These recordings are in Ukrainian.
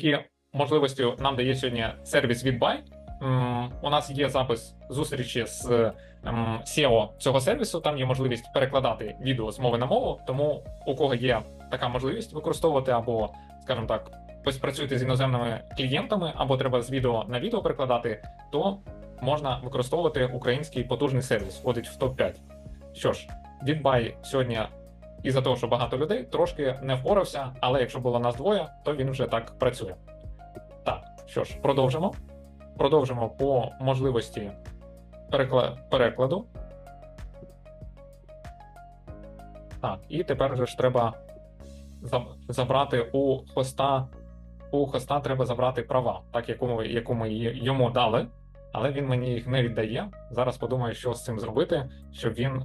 Які можливості нам дає сьогодні сервіс. М, У нас є запис зустрічі з SEO цього сервісу. Там є можливість перекладати відео з мови на мову. Тому у кого є така можливість використовувати, або, скажімо так, ось працюєте з іноземними клієнтами, або треба з відео на відео перекладати, то можна використовувати український потужний сервіс. Входить в топ 5 Що ж, VidBuy сьогодні із-за того, що багато людей трошки не впорався, але якщо було нас двоє, то він вже так працює. Так, що ж, продовжимо. Продовжимо по можливості перекладу. Так, і тепер же ж треба забрати у хоста. У хоста треба забрати права, так яку, яку ми йому дали, але він мені їх не віддає. Зараз подумаю, що з цим зробити, щоб він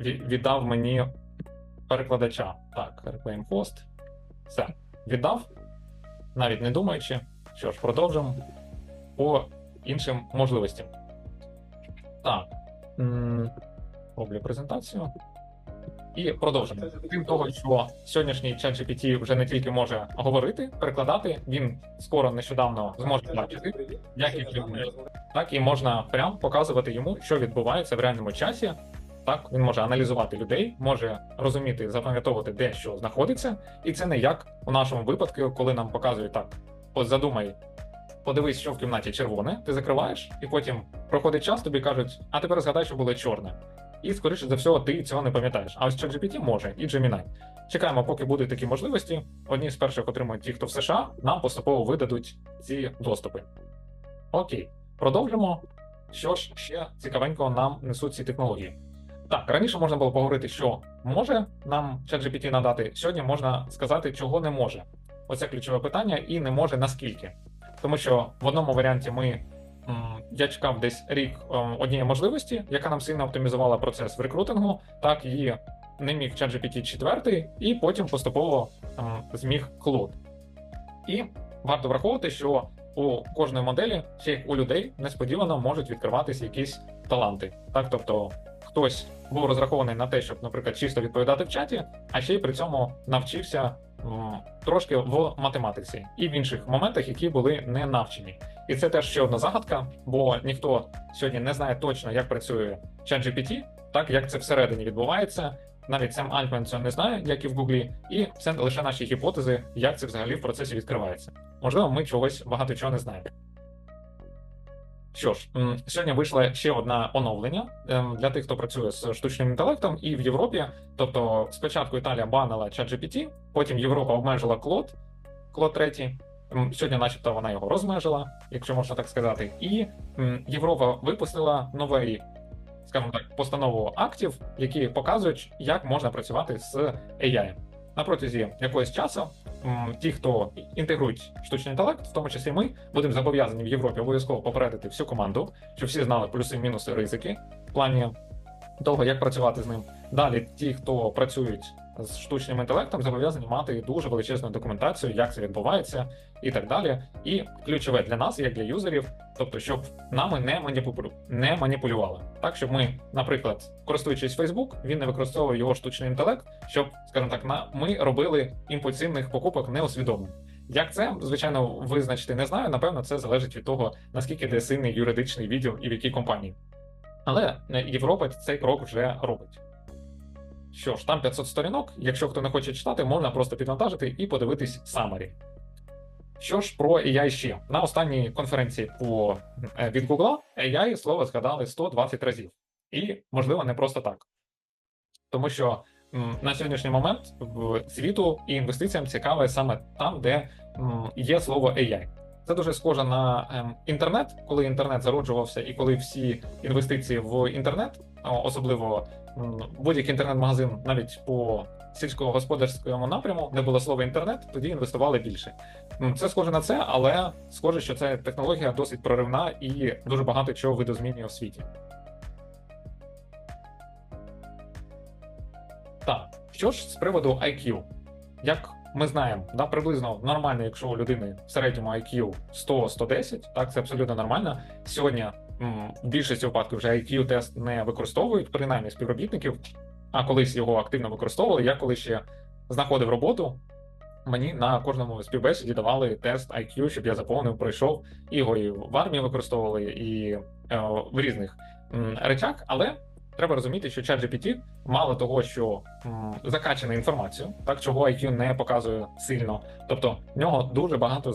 віддав мені перекладача. Так, reclaim host. Все, віддав, навіть не думаючи. Що ж, продовжимо по іншим можливостям. Так. Роблю презентацію. І продовжимо. Крім того, що сьогоднішній ChatGPT вже не тільки може говорити, перекладати, він скоро нещодавно зможе бачити, як і так і можна прям показувати йому, що відбувається в реальному часі. Так, він може аналізувати людей, може розуміти, запам'ятовувати, де що знаходиться, і це не як у нашому випадку, коли нам показують так: ось задумай, подивись, що в кімнаті червоне, ти закриваєш, і потім проходить час, тобі кажуть, а тепер згадай, що було чорне. І скоріше за всього, ти цього не пам'ятаєш. А ось ChatGPT може, і Gemini. Чекаємо, поки будуть такі можливості. Одні з перших отримують ті, хто в США, нам поступово видадуть ці доступи. Окей, продовжимо. Що ж ще цікавенького нам несуть ці технології? Так, раніше можна було поговорити, що може нам ChatGPT надати. Сьогодні можна сказати, чого не може. Оце ключове питання, і не може наскільки. Тому що в одному варіанті ми я чекав десь рік ем, однієї можливості, яка нам сильно оптимізувала процес в рекрутингу, так її не міг ChatGPT 4, і потім поступово зміг Claude. І варто враховувати, що у кожної моделі, ще як у людей, несподівано можуть відкриватися якісь таланти. Так, тобто хтось був розрахований на те, щоб, наприклад, чисто відповідати в чаті, а ще й при цьому навчився трошки в математиці і в інших моментах, які були не навчені. І це теж ще одна загадка, бо ніхто сьогодні не знає точно, як працює ChatGPT, так як це всередині відбувається. Навіть сам Альтман цього не знає, як і в Гуглі, і це лише наші гіпотези, як це взагалі в процесі відкривається. Можливо, ми чогось багато чого не знаємо. Що ж, сьогодні вийшло ще одне оновлення ем, для тих, хто працює з штучним інтелектом, і в Європі. Тобто, спочатку Італія банила ChatGPT, потім Європа обмежила Claude, Claude 3, Сьогодні, начебто, вона його розмежила, якщо можна так сказати, і Європа випустила новий, скажімо так, постанову актів, які показують, як можна працювати з AI. На протязі якогось часу ті, хто інтегрують штучний інтелект, в тому числі ми, будемо зобов'язані в Європі обов'язково попередити всю команду, щоб всі знали плюси, мінуси, ризики в плані того, як працювати з ним. Далі, ті, хто працюють з штучним інтелектом, зобов'язані мати дуже величезну документацію, як це відбувається, і так далі. І ключове для нас, як для юзерів, тобто, щоб нами не маніпулю... не маніпулювали. Так, щоб ми, наприклад, користуючись Facebook, він не використовує його штучний інтелект, щоб, скажімо так, на ми робили імпульсивних покупок неосвідомлено. Як це звичайно визначити не знаю. Напевно, це залежить від того, наскільки де сильний юридичний відділ і в якій компанії. Але е, Європа цей крок вже робить. Що ж, там 500 сторінок. Якщо хто не хоче читати, можна просто підвантажити і подивитись summary. Що ж про AI ще? На останній конференції по, е, від Google AI слово згадали 120 разів. І, можливо, не просто так. Тому що на сьогоднішній момент світу і інвестиціям цікаве саме там, де є слово AI. Це дуже схоже на ем, інтернет, коли інтернет зароджувався, і коли всі інвестиції в інтернет, особливо будь-який інтернет-магазин, навіть по сільськогосподарському напряму, де було слово інтернет, тоді інвестували більше. М, Це схоже на це, але схоже, що ця технологія досить проривна і дуже багато чого видозмінює в світі. Так, що ж з приводу IQ? Як ми знаємо, да, приблизно нормально, якщо у людини в середньому IQ 100-110, так це абсолютно нормально. Сьогодні більшості випадків вже IQ тест не використовують, принаймні співробітників, а колись його активно використовували. Я коли ще знаходив роботу, мені на кожному співбесіді давали тест IQ, щоб я заповнив, пройшов. Його і в армії використовували, і е, в різних речах. Але треба розуміти, що ChatGPT мало того, що м, закачане інформацію, так чого IQ не показує сильно. Тобто в нього дуже багато.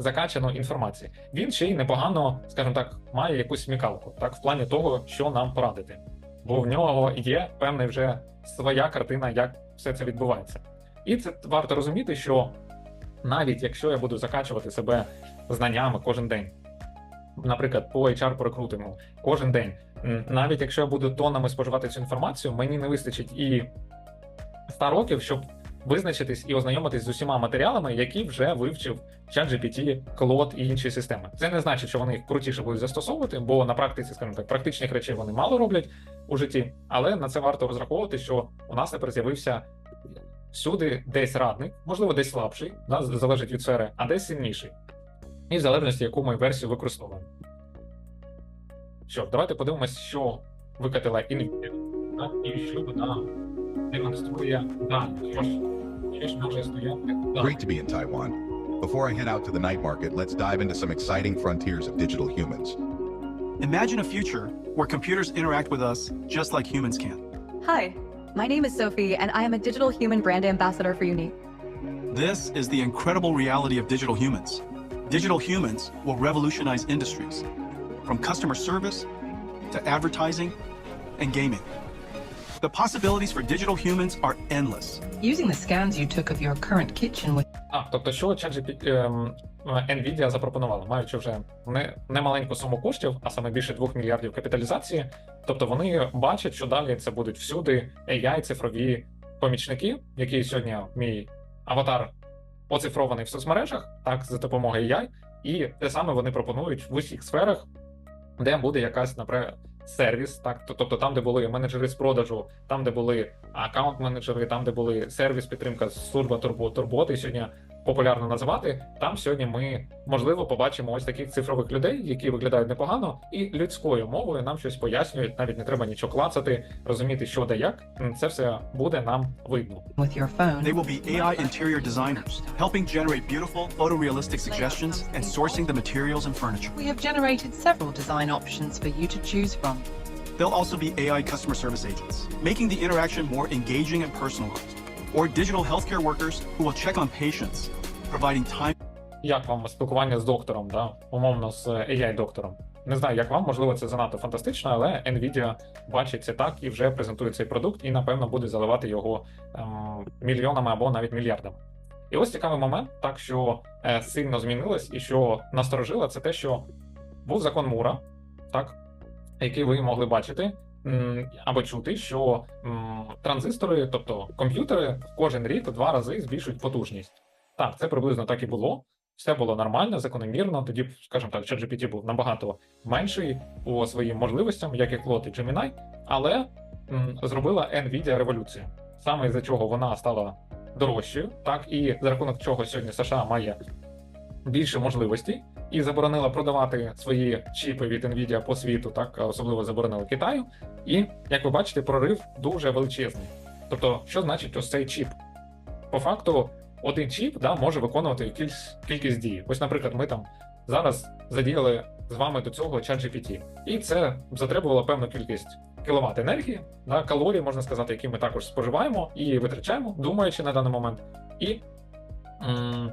Закачано інформації. Він ще й непогано, скажімо так, має якусь смікалку, так, в плані того, що нам порадити. Бо в нього є певна вже своя картина, як все це відбувається. І це варто розуміти, що навіть якщо я буду закачувати себе знаннями кожен день, наприклад, по HR по рекрутингу кожен день, навіть якщо я буду тоннами споживати цю інформацію, мені не вистачить і 100 років, щоб визначитись і ознайомитись з усіма матеріалами, які вже вивчив ChatGPT, Claude і інші системи. Це не значить, що вони їх крутіше будуть застосовувати, бо на практиці, скажімо так, практичних речей вони мало роблять у житті, але на це варто розраховувати, що у нас тепер з'явився всюди десь радник, можливо, десь слабший, да, залежить від сфери, а десь сильніший. І в залежності, яку ми версію використовуємо. Що, давайте подивимось, що викатила Nvidia, і що вона Great to be in Taiwan. Before I head out to the night market, let's dive into some exciting frontiers of digital humans. Imagine a future where computers interact with us just like humans can. Hi, my name is Sophie, and I am a digital human brand ambassador for Unique. This is the incredible reality of digital humans. Digital humans will revolutionize industries, from customer service to advertising and gaming. The possibilities for digital humans are endless. Using the scans you took of your current kitchen with А, тобто, що ChatGPT, ем, Nvidia запропонувала, маючи вже не, не маленьку суму коштів, а саме більше 2 мільярдів капіталізації. Тобто вони бачать, що далі це будуть всюди AI, цифрові помічники, які сьогодні мій аватар оцифрований в соцмережах, так, за допомогою AI, і те саме вони пропонують в усіх сферах, де буде якась, наприклад, сервіс, так, тобто там, де були менеджери з продажу, там, де були аккаунт-менеджери, там, де були сервіс, підтримка, служба турбо, турботи, сьогодні популярно називати. Там сьогодні ми можливо побачимо ось таких цифрових людей, які виглядають непогано, і людською мовою нам щось пояснюють. Навіть не треба нічого клацати, розуміти, що де як. Це все буде нам видно. with your phone. They will be AI interior designers, helping generate beautiful, photorealistic suggestions and sourcing the materials and furniture. We have generated several design options for you to choose from. They'll also be AI customer service agents, making the interaction more engaging and personalized. Or digital healthcare workers who will check on patients, providing time. Як вам спілкування з доктором, да? умовно з AI-доктором? Не знаю, як вам, можливо, це занадто фантастично, але Nvidia бачить це так і вже презентує цей продукт, і напевно буде заливати його ем, мільйонами або навіть мільярдами. І ось цікавий момент, так що е, сильно змінилось, і що насторожило, це те, що був закон Мура, так, який ви могли бачити або чути, що м, транзистори, тобто комп'ютери, кожен рік два рази збільшують потужність. Так, це приблизно так і було. Все було нормально, закономірно. Тоді, скажімо так, ChatGPT був набагато менший по своїм можливостям, як і Claude і Gemini, але м, зробила Nvidia революцію. Саме із-за чого вона стала дорожчою, так і за рахунок чого сьогодні США має більше можливостей і заборонила продавати свої чіпи від Nvidia по світу, так особливо заборонили Китаю. І як ви бачите, прорив дуже величезний. Тобто, що значить ось цей чіп? По факту, один чіп да, може виконувати якісь кількість дій. Ось, наприклад, ми там зараз задіяли з вами до цього ChatGPT, і це затребувало певну кількість кіловат енергії, да, калорій, можна сказати, які ми також споживаємо і витрачаємо, думаючи на даний момент. І м,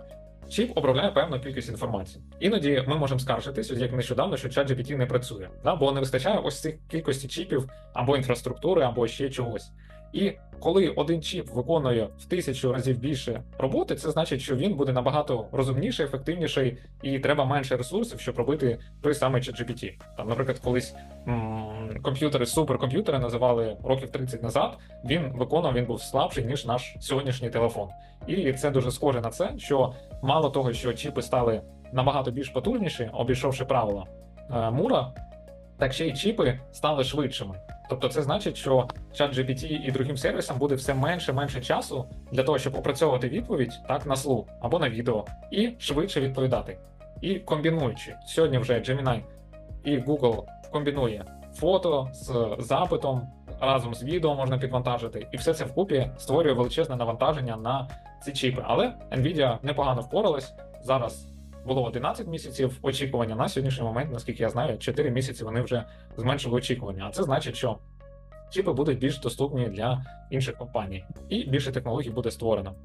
чіп обробляє певну кількість інформації. Іноді ми можемо скаржитись, як нещодавно, що ChatGPT не працює, да, бо не вистачає ось цих кількості чіпів або інфраструктури, або ще чогось. І коли один чіп виконує в тисячу разів більше роботи, це значить, що він буде набагато розумніший, ефективніший, і треба менше ресурсів, щоб робити той самий ChatGPT. Там, наприклад, колись м- комп'ютери, суперкомп'ютери називали років 30 назад. Він виконував, він був слабший ніж наш сьогоднішній телефон. І це дуже схоже на це, що мало того, що чіпи стали набагато більш потужніші, обійшовши правила е, Мура, так ще й чіпи стали швидшими. Тобто, це значить, що ChatGPT і другим сервісам буде все менше менше часу для того, щоб опрацьовувати відповідь так на слух або на відео, і швидше відповідати. І комбінуючи сьогодні вже Gemini і Google комбінує фото з запитом, разом з відео можна підвантажити, і все це вкупі створює величезне навантаження на ці чіпи. Але Nvidia непогано впоралась. Зараз було 11 місяців очікування. На сьогоднішній момент, наскільки я знаю, 4 місяці вони вже зменшили очікування. А це значить, що чіпи будуть більш доступні для інших компаній, і більше технологій буде створено.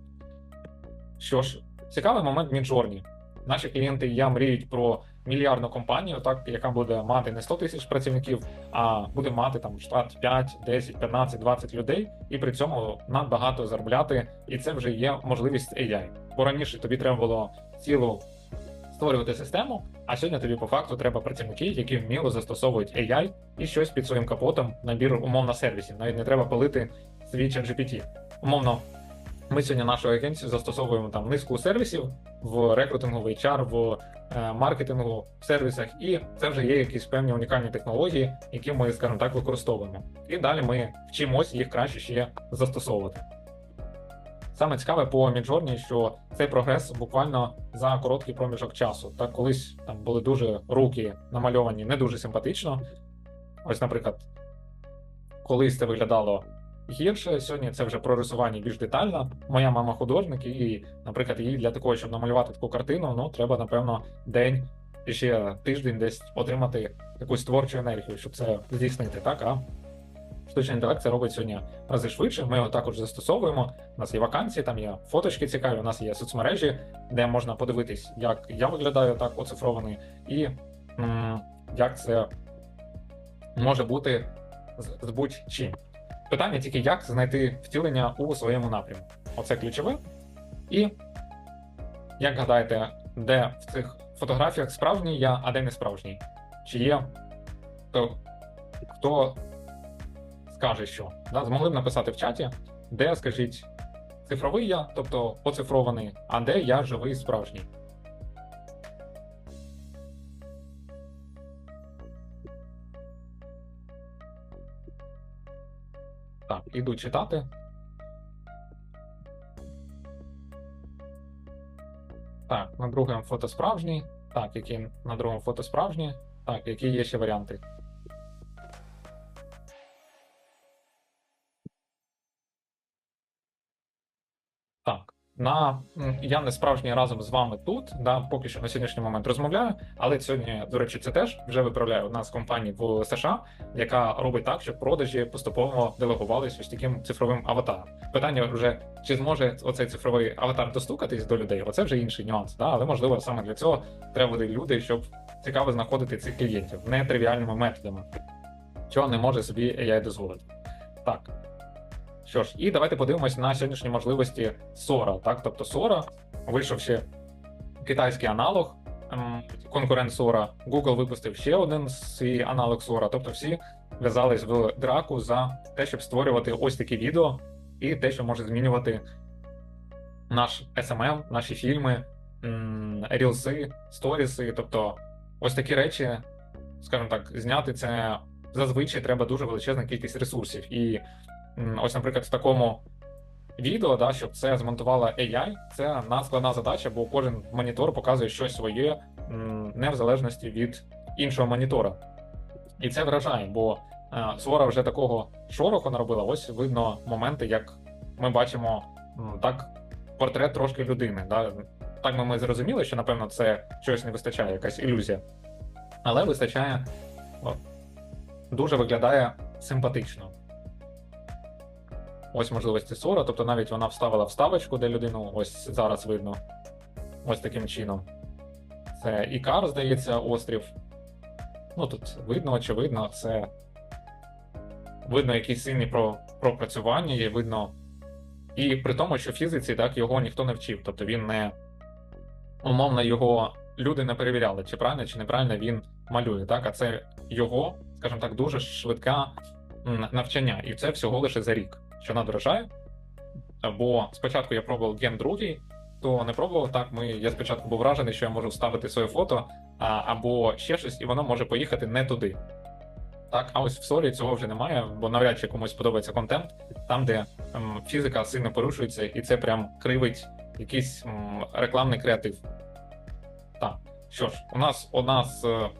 Що ж, цікавий момент Midjourney. Наші клієнти я мріють про мільярдну компанію, так яка буде мати не 100 тисяч працівників, а буде мати там штат 5, 10, 15, 20 людей, і при цьому надбагато заробляти. І це вже є можливість AI. Бо раніше тобі треба було цілу створювати систему, а сьогодні тобі по факту треба працівники, які вміло застосовують AI і щось під своїм капотом набір умовно сервісів. Навіть не треба палити свій GPT. Умовно, ми сьогодні нашу агенцію застосовуємо там низку сервісів в рекрутингу, в HR, в е, маркетингу, в сервісах, і це вже є якісь певні унікальні технології, які ми, скажімо так, використовуємо. І далі ми вчимось їх краще ще застосовувати. Саме цікаве по Midjourney, що цей прогрес буквально за короткий проміжок часу. Так колись там були дуже руки намальовані не дуже симпатично. Ось, наприклад, колись це виглядало гірше. Сьогодні це вже прорисування більш детально. Моя мама художник, і, наприклад, їй для такого, щоб намалювати таку картину, ну треба, напевно, день і ще тиждень десь отримати якусь творчу енергію, щоб це здійснити, так? А штучний інтелект це робить сьогодні рази швидше. Ми його також застосовуємо. У нас є вакансії, там є фоточки цікаві, у нас є соцмережі, де можна подивитись, як я виглядаю так оцифрований, і м, як це може бути з, з будь-чим. Питання тільки, як знайти втілення у своєму напрямку. Оце ключове. І як гадаєте, де в цих фотографіях справжній я, а де не справжній? Чи є хто, хто скаже що? Да? Змогли б написати в чаті, де, скажіть, цифровий я, тобто оцифрований, а де я живий справжній. Так, іду читати. Так, на другому фото справжній. Так, які на другому фото справжні. Так, які є ще варіанти. На я не справжній разом з вами тут, да, поки що на сьогоднішній момент розмовляю, але сьогодні, до речі, це теж вже виправляю одна з компаній в США, яка робить так, щоб продажі поступово делегувалися ось таким цифровим аватаром. Питання вже чи зможе оцей цифровий аватар достукатись до людей? Оце вже інший нюанс, да, але можливо саме для цього треба буде люди, щоб цікаво знаходити цих клієнтів нетривіальними методами, чого не може собі AI дозволити. Так. Що ж, і давайте подивимось на сьогоднішні можливості Sora. Так, тобто Sora, вийшов ще китайський аналог, ем, конкурент Sora. Google випустив ще один свій аналог Sora. Тобто всі в'язались в драку за те, щоб створювати ось такі відео, і те, що може змінювати наш SMM, наші фільми, рілси, сторіси. Тобто, ось такі речі, скажімо так, зняти це зазвичай треба дуже величезна кількість ресурсів. І Ось, наприклад, в такому відео, да, щоб це змонтувала AI, це надскладна задача, бо кожен монітор показує щось своє, не в залежності від іншого монітора. І це вражає, бо е, Свора вже такого шороху наробила. Ось видно моменти, як ми бачимо так портрет трошки людини. Да? Так ми, ми зрозуміли, що напевно це щось не вистачає, якась ілюзія. Але вистачає, дуже виглядає симпатично. Ось можливості Сора, тобто навіть вона вставила вставочку, де людину ось зараз видно. Ось таким чином. Це Ікар, здається, острів. Ну тут видно, очевидно, це видно якісь сильні про, пропрацювання, і видно. І при тому, що в фізиці так його ніхто не вчив. Тобто він не умовно його люди не перевіряли, чи правильно, чи неправильно він малює. Так, а це його, скажімо так, дуже швидка м, навчання, і це всього лише за рік що надвражає. Бо спочатку я пробував ген другий, то не пробував так. Ми, я спочатку був вражений, що я можу вставити своє фото а, або ще щось, і воно може поїхати не туди. Так, а ось в солі цього вже немає, бо навряд чи комусь подобається контент, там, де ем, фізика сильно порушується, і це прям кривить якийсь ем, рекламний креатив. Так, що ж, у нас одна з м,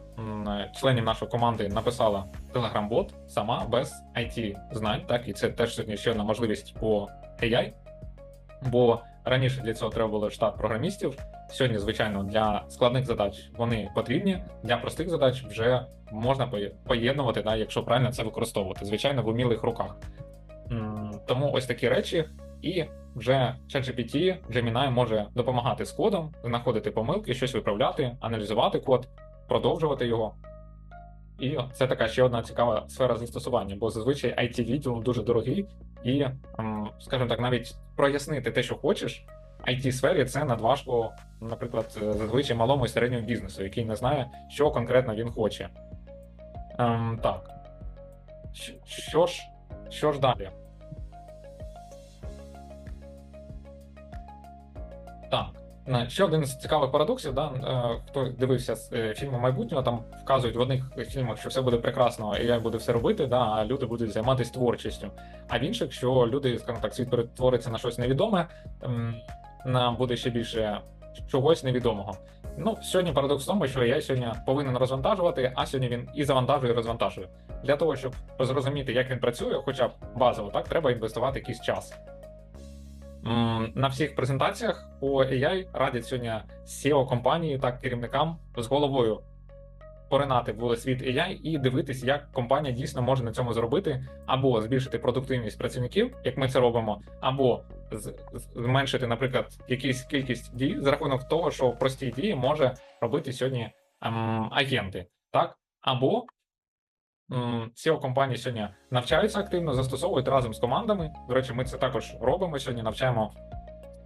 членів нашої команди написала Telegram-бот сама без IT знань, так і це теж сьогодні ще одна можливість по AI. Бо раніше для цього треба було штат програмістів. Сьогодні, звичайно, для складних задач вони потрібні. Для простих задач вже можна поєднувати, да, якщо правильно це використовувати, звичайно, в умілих руках. Тому ось такі речі, і вже ChatGPT, Gemini може допомагати з кодом, знаходити помилки, щось виправляти, аналізувати код, продовжувати його. І це така ще одна цікава сфера застосування, бо зазвичай it відділ дуже дорогий, і, ем, скажімо так, навіть прояснити те, що хочеш, it сфері це надважко, наприклад, зазвичай малому і середньому бізнесу, який не знає, що конкретно він хоче. Ем, так. Що ж, що ж далі? Так. Е, Ще один з цікавих парадоксів, да, е, хто дивився е, фільми майбутнього, там вказують в одних фільмах, що все буде прекрасно, AI буде все робити, да, а люди будуть займатися творчістю. А в інших, що люди, скажімо так, світ перетвориться на щось невідоме, нам буде ще більше чогось невідомого. Ну, сьогодні парадокс в тому, що я сьогодні повинен розвантажувати, а сьогодні він і завантажує, і розвантажує. Для того, щоб зрозуміти, як він працює, хоча б базово, так, треба інвестувати якийсь час. На всіх презентаціях по AI радять сьогодні SEO компанії та керівникам з головою поринати в світ AI і дивитись, як компанія дійсно може на цьому зробити, або збільшити продуктивність працівників, як ми це робимо, або зменшити, наприклад, якусь кількість дій за рахунок того, що прості дії може робити сьогодні ем, агенти, так? Або м, SEO компанії сьогодні навчаються активно, застосовують разом з командами. До речі, ми це також робимо сьогодні. Навчаємо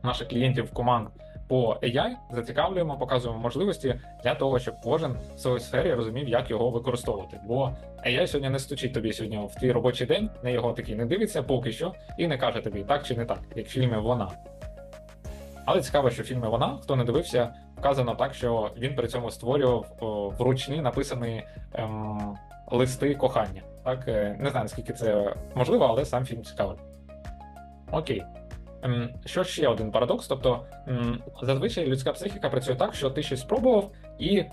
наших клієнтів команд по AI, зацікавлюємо, показуємо можливості для того, щоб кожен в своїй сфері розумів, як його використовувати. Бо AI сьогодні не стучить тобі сьогодні в твій робочий день, на його такий не дивиться поки що, і не каже тобі так чи не так, як в фільмі Вона. Але цікаво, що в фільмі Вона, хто не дивився, вказано так, що він при цьому створював вручні написані ем, листи кохання. Так, е, не знаю, наскільки це можливо, але сам фільм цікавий. Окей. Ем, Що ще один парадокс? Тобто, зазвичай людська психіка працює так, що ти щось спробував і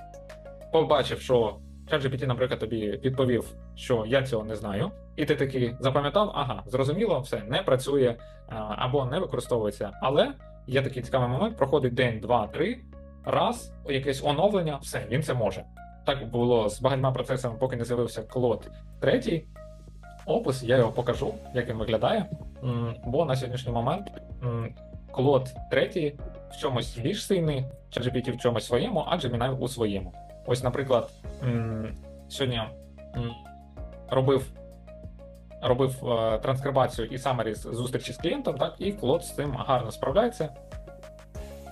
побачив, що ChatGPT, наприклад, тобі відповів, що я цього не знаю, і ти такий запам'ятав, ага, зрозуміло, все не працює або не використовується. Але є такий цікавий момент: проходить день, два, три, раз, якесь оновлення, все, він це може. Так було з багатьма процесами, поки не з'явився Клод третій. Опис, я його покажу, як він виглядає. Бо на сьогоднішній момент Клод третій в чомусь більш сильний, ChatGPT в чомусь своєму, а Gemini у своєму. Ось, наприклад, сьогодні робив, робив е, транскрибацію і самері з зустрічі з клієнтом, так, і Клод з цим гарно справляється.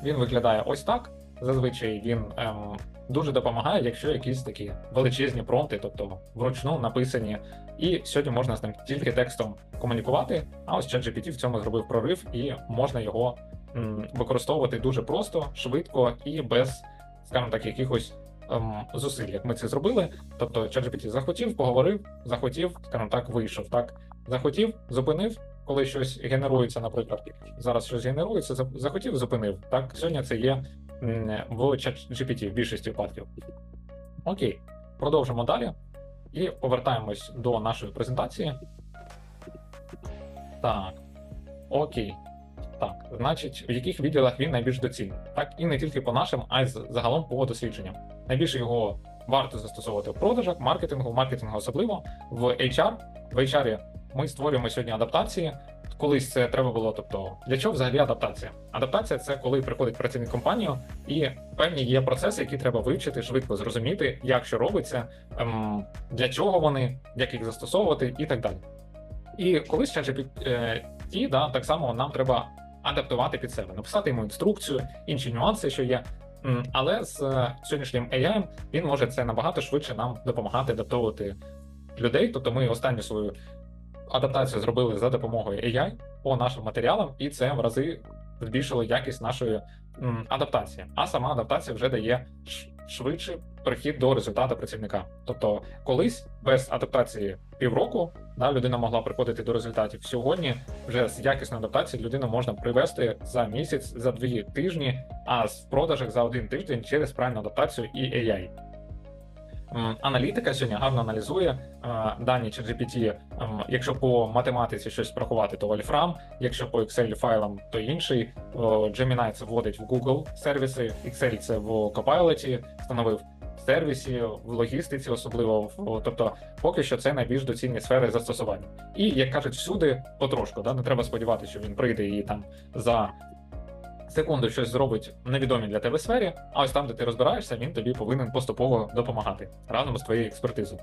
Він виглядає ось так. Зазвичай він ем, дуже допомагає, якщо якісь такі величезні промпти, тобто вручну написані. І сьогодні можна з ним тільки текстом комунікувати. А ось ChatGPT в цьому зробив прорив, і можна його м, використовувати дуже просто, швидко і без, скажімо так, якихось ем, зусиль, як ми це зробили. Тобто ChatGPT захотів, поговорив, захотів, скажімо так, вийшов. Так захотів, зупинив, коли щось генерується, наприклад, зараз щось генерується, захотів, зупинив. Так, сьогодні це є в ChatGPT в більшості випадків. Окей, продовжимо далі і повертаємось до нашої презентації. Так. Окей. Так, значить, в яких відділах він найбільш доцільний? Так, і не тільки по нашим, а й загалом по дослідженням. Найбільше його варто застосовувати в продажах, маркетингу, маркетингу особливо, в HR. В HR ми створюємо сьогодні адаптації. Колись це треба було. Тобто, для чого взагалі адаптація? Адаптація це коли приходить працівник компанію, і певні є процеси, які треба вивчити, швидко зрозуміти, як що робиться, ем, для чого вони, як їх застосовувати, і так далі. І колись ChatGPT, да, так само нам треба адаптувати під себе, написати йому інструкцію, інші нюанси, що є. Але з е, сьогоднішнім AI він може це набагато швидше нам допомагати адаптовувати людей. Тобто ми останню свою адаптацію зробили за допомогою AI по нашим матеріалам, і це в рази збільшило якість нашої адаптації. А сама адаптація вже дає ш- швидший перехід до результату працівника. Тобто, колись без адаптації півроку да, людина могла приходити до результатів. Сьогодні вже з якісною адаптацією людину можна привести за місяць, за дві тижні, а з продажах за один тиждень через правильну адаптацію і AI. Аналітика сьогодні гарно аналізує е, дані ChatGPT. Ем, Якщо по математиці щось порахувати, то Wolfram, якщо по Excel файлам, то інший. Gemini це вводить в Google сервіси, Excel це в Copilot встановив. Сервісі, в логістиці, особливо тобто, поки що це найбільш доцільні сфери застосування. І як кажуть, всюди потрошку, да, не треба сподіватися, що він прийде і там за секунду щось зробить в невідомій для тебе сфері, а ось там, де ти розбираєшся, він тобі повинен поступово допомагати разом з твоєю експертизою.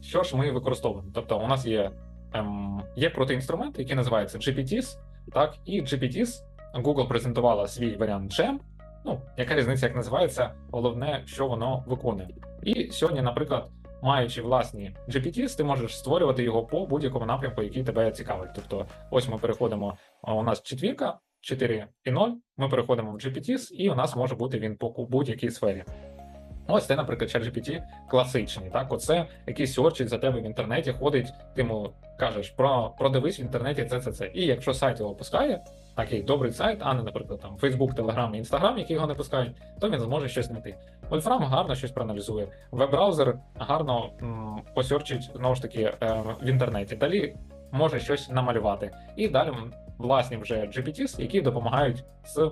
Що ж ми використовуємо? Тобто, у нас є, ем, є протиінструмент, який називається GPTs, так, і GPTs Google презентувала свій варіант GEM. Ну, яка різниця, як називається, головне, що воно виконує. І сьогодні, наприклад, маючи власні GPTs, ти можеш створювати його по будь-якому напрямку, який тебе цікавить. Тобто, ось ми переходимо, у нас четвірка, 4.0, ми переходимо в GPTs, і у нас може бути він по будь-якій сфері. Ось це, наприклад, ChatGPT класичний. Так, оце який сьорчить за тебе в інтернеті, ходить, ти йому кажеш про продивись в інтернеті це, це, це. І якщо сайт його пускає, такий добрий сайт, а не, наприклад, там Facebook, Telegram і Instagram, які його не пускають, то він зможе щось знайти. Wolfram гарно щось проаналізує. Веб-браузер гарно м, посьорчить знову ж таки е, в інтернеті. Далі може щось намалювати. І далі власні вже GPTs, які допомагають з е,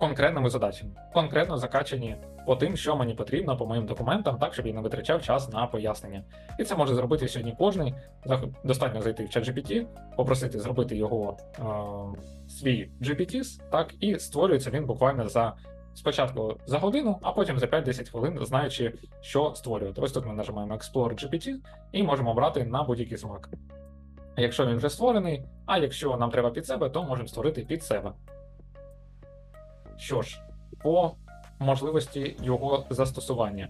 конкретними задачами, конкретно закачані по тим, що мені потрібно по моїм документам, так щоб я не витрачав час на пояснення. І це може зробити сьогодні кожний. Достатньо зайти в ChatGPT, попросити зробити його е, свій GPTs, так і створюється він буквально за спочатку за годину, а потім за 5-10 хвилин, знаючи, що створювати. Ось тут ми нажимаємо Explore GPT і можемо обрати на будь-який смак. Якщо він вже створений, а якщо нам треба під себе, то можемо створити під себе. Що ж, по можливості його застосування.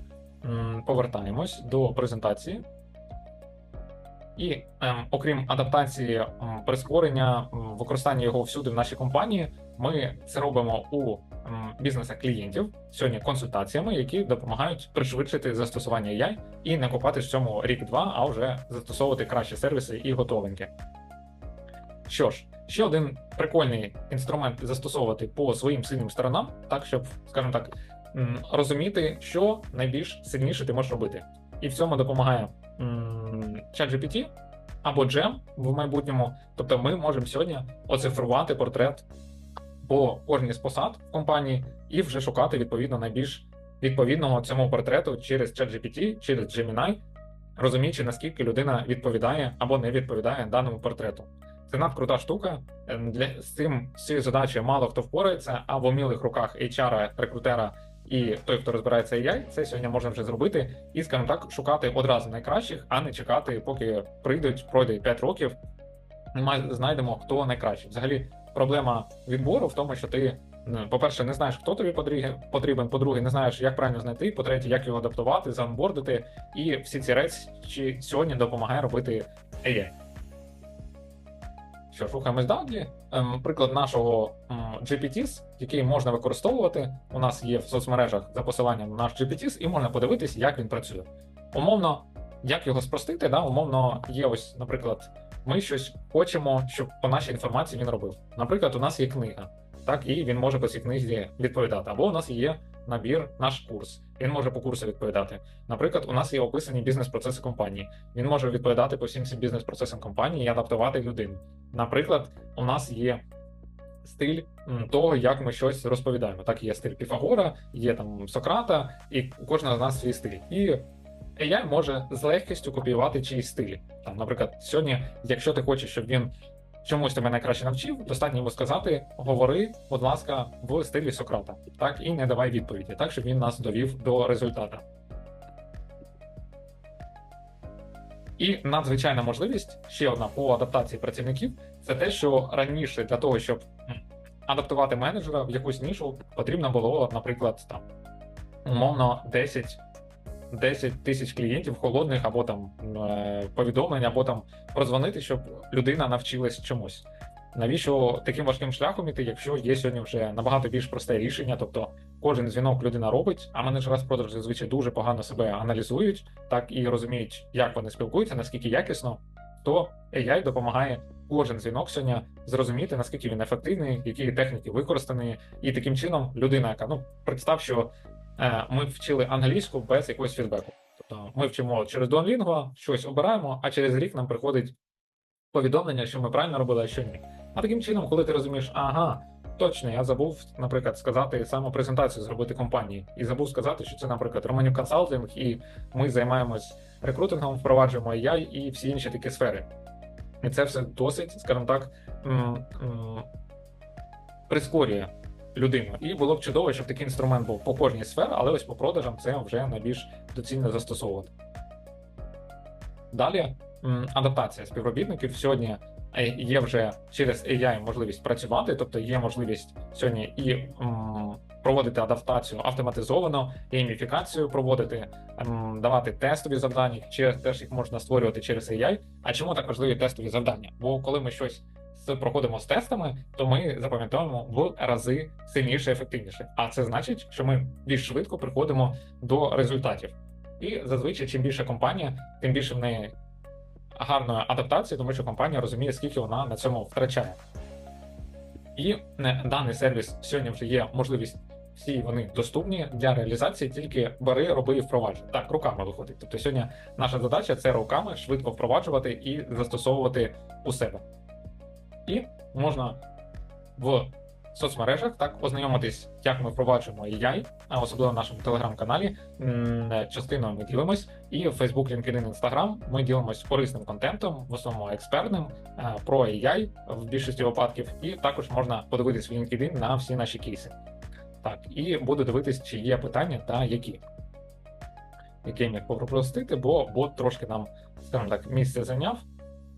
Повертаємось до презентації. І ем, окрім адаптації прискорення використання його всюди в нашій компанії, ми це робимо у бізнесах клієнтів сьогодні консультаціями, які допомагають пришвидшити застосування AI і не купатись в цьому рік-два, а вже застосовувати кращі сервіси і готовенькі. Що ж, ще один прикольний інструмент застосовувати по своїм сильним сторонам, так щоб, скажімо так, розуміти, що найбільш сильніше ти можеш робити. І в цьому допомагає ChatGPT або GEM в майбутньому. Тобто ми можемо сьогодні оцифрувати портрет по кожній з посад в компанії і вже шукати відповідно найбільш відповідного цьому портрету через ChatGPT, через Gemini, розуміючи, наскільки людина відповідає або не відповідає даному портрету. Це надкрута штука. Е, Для з цим з цією задачею мало хто впорається, а в умілих руках HR, рекрутера і той, хто розбирається AI, це сьогодні можна вже зробити і, скажімо так, шукати одразу найкращих, а не чекати, поки прийдуть, пройде 5 років. ми знайдемо, хто найкращий. Взагалі, проблема відбору в тому, що ти, по-перше, не знаєш, хто тобі потрібен, по-друге, не знаєш, як правильно знайти, по-третє, як його адаптувати, заонбордити, і всі ці речі сьогодні допомагає робити AI. Що ж, рухаємось далі. Ем, приклад нашого GPTs, який можна використовувати. У нас є в соцмережах за посиланням на наш GPTs, і можна подивитись, як він працює. Умовно, як його спростити, да? умовно, є ось, наприклад, ми щось хочемо, щоб по нашій інформації він робив. Наприклад, у нас є книга, так, і він може по цій книзі відповідати. Або у нас є набір, наш курс. Він може по курсу відповідати. Наприклад, у нас є описані бізнес-процеси компанії. Він може відповідати по всім цим бізнес-процесам компанії і адаптувати людину. Наприклад, у нас є стиль того, як ми щось розповідаємо. Так, є стиль Піфагора, є там Сократа, і у кожного з нас свій стиль. І AI може з легкістю копіювати чиїсь стилі. Там, наприклад, сьогодні, якщо ти хочеш, щоб він чомусь тебе найкраще навчив, достатньо йому сказати: говори, будь ласка, в стилі Сократа, так і не давай відповіді, так щоб він нас довів до результата. І надзвичайна можливість ще одна по адаптації працівників це те, що раніше для того, щоб адаптувати менеджера в якусь нішу, потрібно було, наприклад, там умовно 10 10 тисяч клієнтів холодних або там е, повідомлень, або там прозвонити, щоб людина навчилась чомусь. Навіщо таким важким шляхом іти, якщо є сьогодні вже набагато більш просте рішення, тобто кожен дзвінок людина робить, а менеджера з продажу зазвичай дуже погано себе аналізують, так і розуміють, як вони спілкуються, наскільки якісно, то AI допомагає кожен дзвінок сьогодні зрозуміти, наскільки він ефективний, які техніки використані, і таким чином людина, яка ну представ, що ми вчили англійську без якогось фідбеку. Тобто ми вчимо через Duolingo, щось обираємо, а через рік нам приходить повідомлення, що ми правильно робили, а що ні. А таким чином, коли ти розумієш, ага, точно, я забув, наприклад, сказати саме презентацію зробити компанії, і забув сказати, що це, наприклад, Романів консалтинг, і ми займаємось рекрутингом, впроваджуємо AI і всі інші такі сфери. І це все досить, скажімо так, прискорює людину. І було б чудово, щоб такий інструмент був по кожній сфері, але ось по продажам це вже найбільш доцільно застосовувати. Далі адаптація співробітників. Сьогодні е, є вже через AI можливість працювати, тобто є можливість сьогодні і проводити адаптацію автоматизовано, гейміфікацію проводити, давати тестові завдання, чи теж їх можна створювати через AI. А чому так важливі тестові завдання? Бо коли ми щось проходимо з тестами, то ми запам'ятовуємо в рази сильніше, ефективніше. А це значить, що ми більш швидко приходимо до результатів. І зазвичай, чим більше компанія, тим більше в неї гарної адаптації, тому що компанія розуміє, скільки вона на цьому втрачає. І е, даний сервіс сьогодні вже є можливість. Всі вони доступні для реалізації, тільки бери, роби і впроваджуй. Так, руками виходить. Тобто сьогодні наша задача це руками швидко впроваджувати і застосовувати у себе. І можна в соцмережах так ознайомитись, як ми впроваджуємо AI, а особливо в нашому телеграм-каналі. Частиною ми ділимось, і в Facebook, LinkedIn, Instagram ми ділимось корисним контентом, в основному експертним, е, про AI в більшості випадків, і також можна подивитись в LinkedIn на всі наші кейси. Так, і буду дивитись, чи є питання та які. Які я міг попростити, бо бот трошки нам, скажімо так, місце зайняв.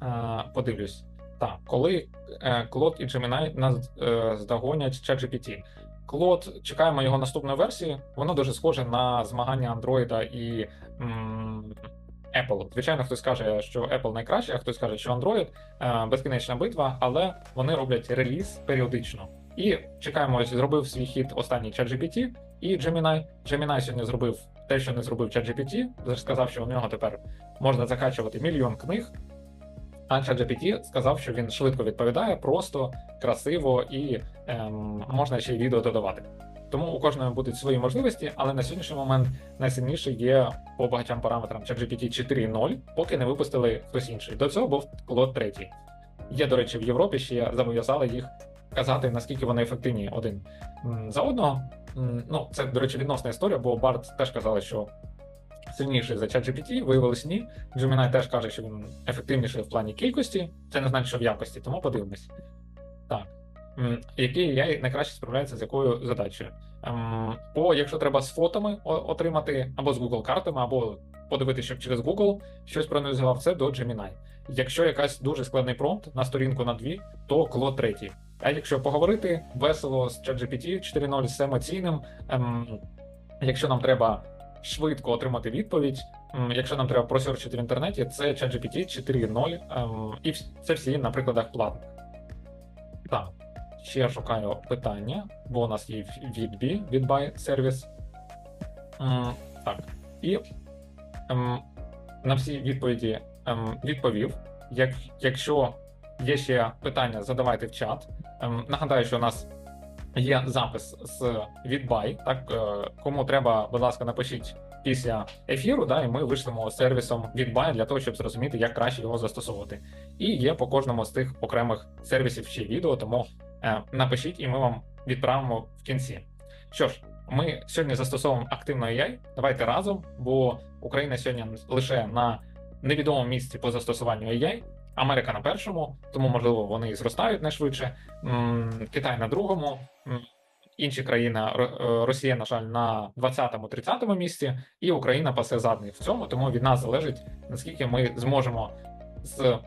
Е, Подивлюсь. Так, коли е, Claude і Gemini нас е, здогонять ChatGPT. Claude, чекаємо його наступної версії. Воно дуже схоже на змагання Android і м, Apple. Звичайно, хтось каже, що Apple найкраще, а хтось каже, що Android е, безкінечна битва, але вони роблять реліз періодично. І чекаємо, ось зробив свій хід останній ChatGPT і Gemini. Gemini сьогодні зробив те, що не зробив ChatGPT. Сказав, що у нього тепер можна закачувати мільйон книг. А ChatGPT сказав, що він швидко відповідає, просто, красиво і ем, можна ще й відео додавати. Тому у кожного будуть свої можливості, але на сьогоднішній момент найсильніше є по багатьом параметрам ChatGPT 4.0, поки не випустили хтось інший. До цього був Claude 3. Є, до речі, в Європі ще зобов'язали їх казати, наскільки вони ефективні один за одного. Ну, це, до речі, відносна історія, бо Барт теж казали, що сильніший за ChatGPT, виявилось ні. Gemini теж каже, що він ефективніший в плані кількості, це не значить, що в якості, тому подивимось. Так. Який AI найкраще справляється з якою задачею? Ем, По, якщо треба з фотами отримати, або з Google картами, або подивитися, щоб через Google щось проаналізував, це до Gemini. Якщо якась дуже складний промпт на сторінку на дві, то Claude 3. А якщо поговорити весело з ChatGPT 4.0 з емоційним, ем, якщо нам треба швидко отримати відповідь. Якщо нам треба просерчити в інтернеті, це ChatGPT 4.0, ем, і це всі на прикладах платних. Так, ще шукаю питання, бо у нас є відбі, відбай сервіс. Так, і ем, на всі відповіді ем, відповів. Як, якщо є ще питання, задавайте в чат. Нагадаю, що у нас є запис з відбай. Так, е, кому треба, будь ласка, напишіть після ефіру, да, і ми вишлемо сервісом відбай для того, щоб зрозуміти, як краще його застосовувати. І є по кожному з тих окремих сервісів ще відео, тому е, напишіть, і ми вам відправимо в кінці. Що ж, ми сьогодні застосовуємо активно AI. Давайте разом, бо Україна сьогодні лише на невідомому місці по застосуванню AI. Америка на першому, тому можливо вони і зростають найшвидше. Китай на другому, інші країни е, Росія, на жаль, на 20-30 місці, і Україна пасе задний в цьому. Тому від нас залежить наскільки ми зможемо з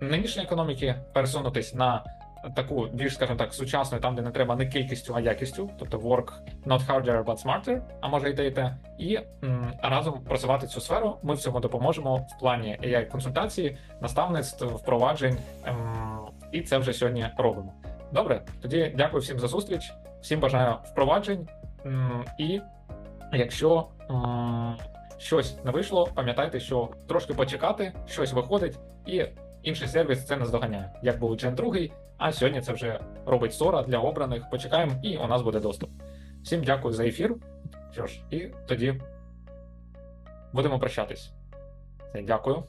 нинішньої економіки пересунутись на таку більш, скажімо так, сучасну, там де не треба не кількістю, а якістю, тобто work not harder, but smarter, а може і те, і те, і м, разом просувати цю сферу. Ми в цьому допоможемо в плані ai консультації, наставництв, впроваджень, ем, і це вже сьогодні робимо. Добре, тоді дякую всім за зустріч, всім бажаю впроваджень. м, І якщо м, щось не вийшло, пам'ятайте, що трошки почекати, щось виходить, і інший сервіс це не здоганяє, як був Gen 2, а сьогодні це вже робить Сора для обраних. Почекаємо, і у нас буде доступ. Всім дякую за ефір. Що ж, і тоді будемо прощатись. Дякую.